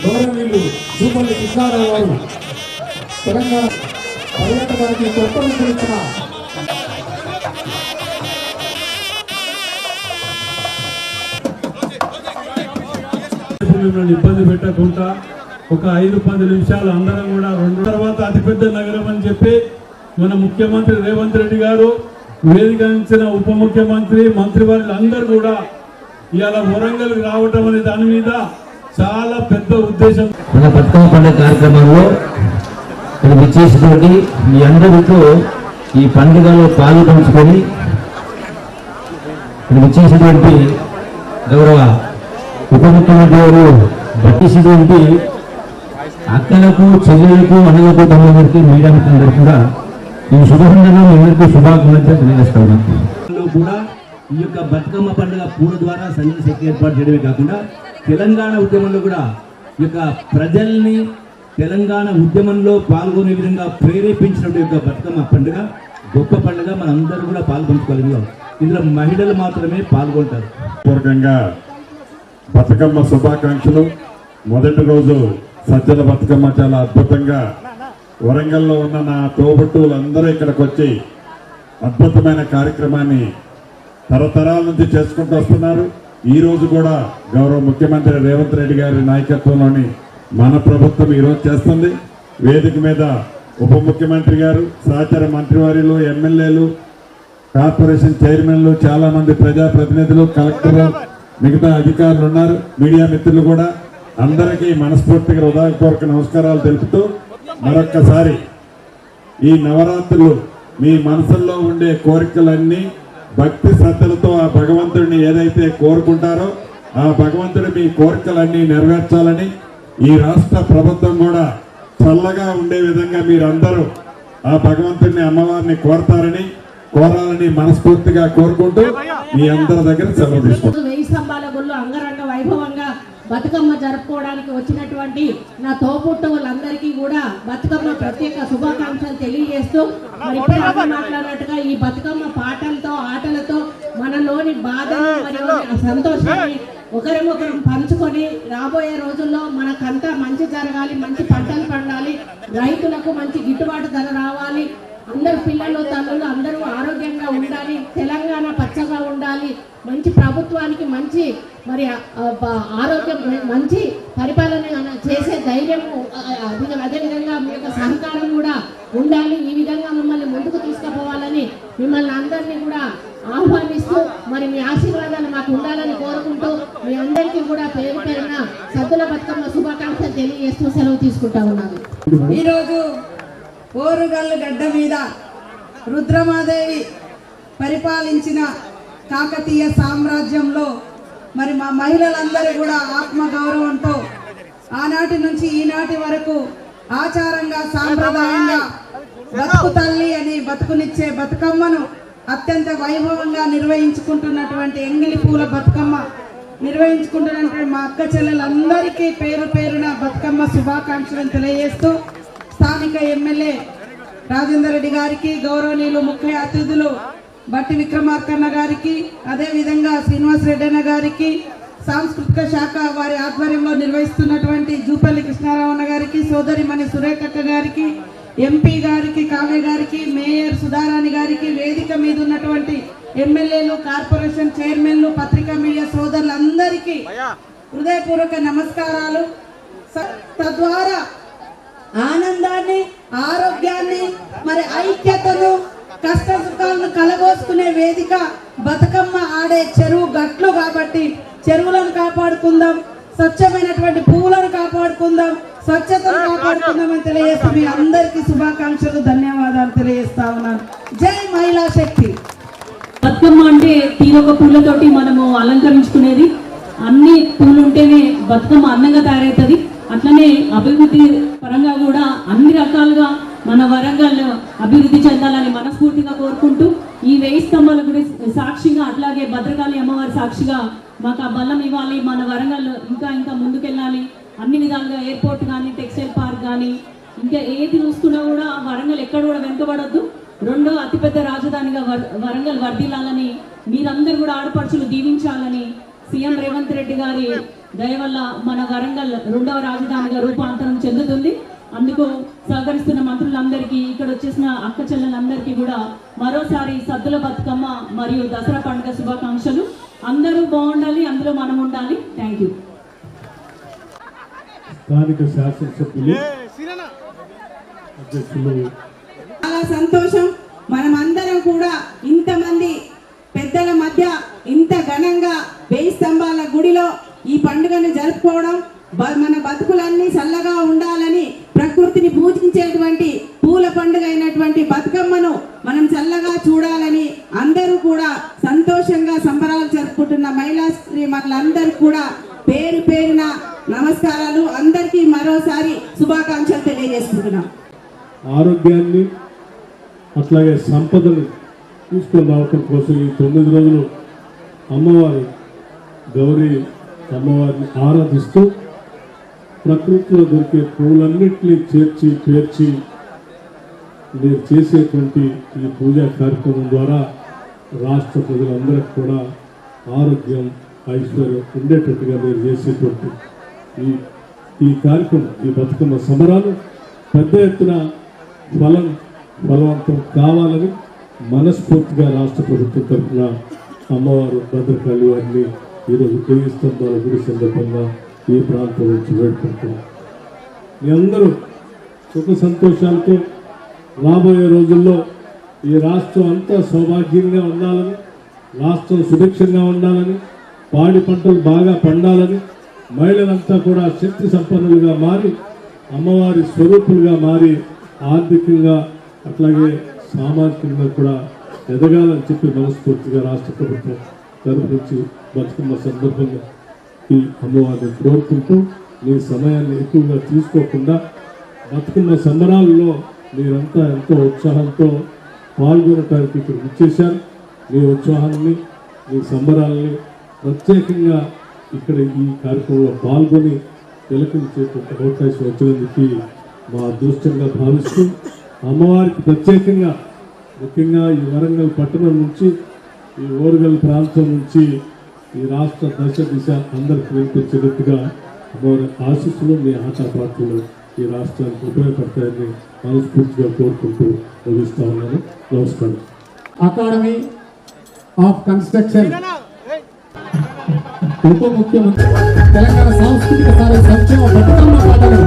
గౌరవనీయులు జూపల్లి కృష్ణారావు గారు తెలంగాణ పర్యాటకానికి కొత్త రూపొందించిన ఇబ్బంది పెట్టకుండా ఒక ఐదు పది నిమిషాలు అందరం కూడా రెండు తర్వాత అతిపెద్ద నగరం అని చెప్పి మన ముఖ్యమంత్రి రేవంత్ రెడ్డి గారు వేదికరించిన ఉప ముఖ్యమంత్రి మంత్రివర్యులు అందరూ కూడా ఇవాళ వరంగల్ రావటం అనే దాని మీద చాలా పెద్ద ఉద్దేశం. మన బతుకమ్మ పండుగ కార్యక్రమంలో ఇక్కడ విచ్చేసినటువంటి మీ అందరితో ఈ పండుగలో పాలు పంచుకొని ఇక్కడ విచ్చేసినటువంటి గౌరవ ఉప ముఖ్యమంత్రి గారు బట్టిసినటువంటి అక్కలకు చెల్లెలకు అన్నలకు తమ్ముళ్ళకి మీడియా మిత్రులందరూ కూడా ఈ శుభసందర్భంలో మీ అందరికీ శుభాకాంక్షలు తెలియజేస్తా ఉన్నాను. లో కూడా ఈ యొక్క బతుకమ్మ పండుగ పూల ద్వారా సంగీత శక్తి ఏర్పాటు చేయడమే కాకుండా తెలంగాణ ఉద్యమంలో కూడా ఈ యొక్క ప్రజల్ని తెలంగాణ ఉద్యమంలో పాల్గొనే విధంగా ప్రేరేపించినటువంటి యొక్క బతుకమ్మ పండుగ గొప్ప పండుగ మనందరూ కూడా పాల్గొంచుకోవాలి ఇందులో ఇందులో మహిళలు మాత్రమే పాల్గొంటారు. పూర్వకంగా బతుకమ్మ శుభాకాంక్షలు. మొదటి రోజు సజ్జల బతుకమ్మ చాలా అద్భుతంగా వరంగల్లో ఉన్న నా తోబుట్టువులందరూ ఇక్కడికి వచ్చి అద్భుతమైన కార్యక్రమాన్ని తరతరాల నుంచి చేసుకుంటూ వస్తున్నారు. ఈ రోజు కూడా గౌరవ ముఖ్యమంత్రి రేవంత్ రెడ్డి గారి నాయకత్వంలోని మన ప్రభుత్వం ఈరోజు చేస్తుంది. వేదిక మీద ఉప ముఖ్యమంత్రి గారు సహచార మంత్రివర్యులు ఎమ్మెల్యేలు కార్పొరేషన్ చైర్మన్లు చాలామంది ప్రజాప్రతినిధులు కలెక్టర్ మిగతా అధికారులు ఉన్నారు. మీడియా మిత్రులు కూడా అందరికీ మనస్ఫూర్తిగా హృదయపూర్వక నమస్కారాలు తెలుపుతూ మరొక్కసారి ఈ నవరాత్రులు మీ మనసుల్లో ఉండే కోరికలన్నీ భక్తి శ్రద్ధలతో ఆ భగవంతుడిని ఏదైతే కోరుకుంటారో ఆ భగవంతుడు మీ కోరికలన్నీ నెరవేర్చాలని ఈ రాష్ట్ర ప్రభుత్వం కూడా చల్లగా ఉండే విధంగా మీరందరూ ఆ భగవంతుడిని అమ్మవారిని కోరతారని కోరాలని మనస్ఫూర్తిగా కోరుకుంటూ మీ అందరి దగ్గర సెలవు తీసుకుంటారు బతుకమ్మ జరుపుకోవడానికి వచ్చినటువంటి నా తోపుట్టు వాళ్ళందరికీ కూడా బతుకమ్మ ప్రత్యేక శుభాకాంక్షలు తెలియజేస్తూ ఇప్పుడే మాట్లాడినట్టుగా ఈ బతుకమ్మ పాటలతో ఆటలతో మనలోని బాధను మరియు సంతోషాన్ని ఒకరినొకరు పంచుకొని రాబోయే రోజుల్లో మనకంతా మంచి జరగాలి మంచి పంటలు పండాలి రైతులకు మంచి గిట్టుబాటు ధర రావాలి. అందరు పిల్లలు తల్లులు అందరూ ఆరోగ్యంగా ఉండాలి తెలంగాణ పచ్చగా ఉండాలి మంచి ప్రభుత్వానికి మంచి మరి ఆరోగ్యం మంచి పరిపాలన చేసే ధైర్యము అదే- అదేవిధంగా మీ యొక్క సహకారం కూడా ఉండాలి. ఈ విధంగా మిమ్మల్ని ముందుకు తీసుకుపోవాలని మిమ్మల్ని అందరినీ కూడా ఆహ్వానిస్తూ మరి మీ ఆశీర్వాదాలు మాకు ఉండాలని కోరుకుంటూ మీ అందరికీ కూడా పేరు పేరున సద్దుల బతుకమ్మ శుభాకాంక్షలు తెలియజేస్తూ సెలవు తీసుకుంటా ఉన్నాను. ఈరోజు ఓరుగల్లు గడ్డ మీద రుద్రమాదేవి పరిపాలించిన కాకతీయ సామ్రాజ్యంలో మరి మా మహిళలందరూ కూడా ఆత్మగౌరవంతో ఆనాటి నుంచి ఈనాటి వరకు ఆచారంగా సాంప్రదాయంగా బతుకు తల్లి అని బతుకునిచ్చే బతుకమ్మను అత్యంత వైభవంగా నిర్వహించుకుంటున్నటువంటి ఎంగిలి పూల బతుకమ్మ నిర్వహించుకుంటున్నటువంటి మా అక్క చెల్లెలందరికీ పేరు పేరున బతుకమ్మ శుభాకాంక్షలను తెలియజేస్తూ స్థానిక ఎమ్మెల్యే రాజేందర్ రెడ్డి గారికి గౌరవనీయులు ముఖ్య అతిథులు బట్టి విక్రమార్కన్న గారికి అదేవిధంగా శ్రీనివాస్ రెడ్డి అన్న గారికి సాంస్కృతిక శాఖ వారి ఆధ్వర్యంలో నిర్వహిస్తున్నటువంటి జూపల్లి కృష్ణారావు గారికి సోదరిమణి సురేఖక్క గారికి ఎంపీ గారికి కావ్య గారికి మేయర్ సుధారాణి గారికి వేదిక మీద ఉన్నటువంటి ఎమ్మెల్యేలు కార్పొరేషన్ చైర్మన్లు పత్రికా మీడియా సోదరులందరికీ హృదయపూర్వక నమస్కారాలు. తద్వారా ఆనందాన్ని ఆరోగ్యాన్ని మరి ఐక్యతను కష్ట సుఖాలను కలబోసుకునే వేదిక బతుకమ్మ ఆడే చెరువు గట్లు కాబట్టి చెరువులను కాపాడుకుందాం స్వచ్ఛమైనటువంటి పువ్వులను కాపాడుకుందాం స్వచ్ఛతను కాపాడుకుందాం అని తెలియజేస్తూ మీ అందరికీ శుభాకాంక్షలు ధన్యవాదాలు తెలియజేస్తా ఉన్నాను. జై మహిళా శక్తి. బతుకమ్మ అంటే తీరొక పూలతోటి మనము అలంకరించుకునేది. అన్ని పూలు ఉంటేనే బతుకమ్మ అందంగా తయారవుతుంది. అట్లనే అభివృద్ధి పరంగా కూడా అన్ని రకాలుగా మన వరంగల్ అభివృద్ధి చెందాలని మనస్ఫూర్తిగా కోరుకుంటూ ఈ వెయ్యి స్తంభాల గుడి సాక్షిగా అట్లాగే భద్రకాళి అమ్మవారి సాక్షిగా మాకు ఆ బలం ఇవ్వాలి. మన వరంగల్ ఇంకా ఇంకా ముందుకెళ్ళాలి. అన్ని విధాలుగా ఎయిర్పోర్ట్ కానీ టెక్స్టైల్ పార్క్ కానీ ఇంకా ఏది చూసుకున్నా కూడా వరంగల్ ఎక్కడ కూడా వెనుకబడద్దు. రెండో అతిపెద్ద రాజధానిగా వర్- వరంగల్ వర్ధిల్లాలని మీరందరూ కూడా ఆడపడుచులు దీవించాలని సీఎం రేవంత్ రెడ్డి గారి దయ వల్ల మన వరంగల్ రెండవ రాజధానిగా రూపాంతరం చెందుతుంది. అందుకు సహకరిస్తున్న మంత్రులందరికీ ఇక్కడ వచ్చేసిన అక్క చెల్లెలందరికీ కూడా మరోసారి సద్దుల బతుకమ్మ మరియు దసరా పండుగ శుభాకాంక్షలు. అందరూ బాగుండాలి అందులో మనం ఉండాలి. థ్యాంక్ యూ స్థానిక శాసనసభ్యులు చాలా సంతోషం. మనమందరం కూడా ఇంతమంది పెద్దల మధ్య ఇంత ఘనంగా వెయ్యి స్తంభాల గుడిలో ఈ పండుగను జరుపుకోవడం మన బతుకులన్నీ చల్లగా ఉండాలని ప్రకృతిని పూజించేటువంటి పూల పండుగ అయినటువంటి బతుకమ్మను మనం చల్లగా చూడాలని అందరూ కూడా సంతోషంగా సంబరాలు జరుపుకుంటున్న మహిళా శ్రీమణులందరూ కూడా పేరు పేరున నమస్కారాలు. అందరికీ మరోసారి శుభాకాంక్షలు తెలియజేసుకుంటున్నాం. ఆరోగ్యాన్ని అట్లాగే సంపదను తీసుకొని రావటం కోసం ఈ తొమ్మిది రోజులు అమ్మవారి గౌరీ అమ్మవారిని ఆరాధిస్తూ ప్రకృతిలో దొరికే పూలన్నింటినీ చేర్చి పేర్చి మీరు చేసేటువంటి ఈ పూజా కార్యక్రమం ద్వారా రాష్ట్ర ప్రజలందరికీ కూడా ఆరోగ్యం ఐశ్వర్యం ఉండేటట్టుగా మీరు చేసేటువంటి ఈ ఈ కార్యక్రమం ఈ బతుకమ్మ సమరాలు పెద్ద ఎత్తున ఫలం ఫలవంతం కావాలని మనస్ఫూర్తిగా రాష్ట్ర ప్రభుత్వం తరఫున అమ్మవారు భద్రకాళి వారిని ఈరోజు దేవి స్తంభాల గుడి సందర్భంగా ఈ ప్రాంతం వచ్చి వేడుకుంటున్నాం మీ అందరూ సుఖ సంతోషాలతో రాబోయే రోజుల్లో ఈ రాష్ట్రం అంతా సౌభాగ్యంగా ఉండాలని రాష్ట్రం సుభిక్షంగా ఉండాలని పాడి పంటలు బాగా పండాలని మహిళలంతా కూడా శక్తి సంపన్నులుగా మారి అమ్మవారి స్వరూపులుగా మారి ఆర్థికంగా అట్లాగే సామాజికంగా కూడా ఎదగాలని చెప్పి మనస్ఫూర్తిగా రాష్ట్ర ప్రభుత్వం తరపు బతుకున్న సందర్భంగా ఈ అమ్మవారిని కోరుకుంటూ మీ సమయాన్ని ఎక్కువగా తీసుకోకుండా బతుకున్న సంబరాల్లో మీరంతా ఎంతో ఉత్సాహంతో పాల్గొనటానికి ఇక్కడ ఇచ్చేశారు మీ ఉత్సాహాన్ని మీ సంబరాలని ప్రత్యేకంగా ఇక్కడ ఈ కార్యక్రమంలో పాల్గొని తిలకించేటువంటి అవకాశం వచ్చినందుకు మా అదృష్టంగా భావిస్తూ అమ్మవారికి ప్రత్యేకంగా ముఖ్యంగా ఈ వరంగల్ పట్టణం నుంచి ఈ ఓరుగల్ ప్రాంతం నుంచి ఈ రాష్ట్ర దశ దిశ అందరికి వినిపించేటట్టుగా అమ్మవారి ఆశీస్సులు మీ ఆటపాట్లు ఈ రాష్ట్రానికి ఉపయోగపడతాయని మనస్ఫూర్తిగా కోరుకుంటూ ముగిస్తా ఉన్నాను. నమస్కారం. అకాడమీ ఆఫ్ కన్స్ట్రక్షన్ ఉప ముఖ్యమంత్రి తెలంగాణ సాంస్కృతిక సంక్షేమ పాటలు ఉన్నారు.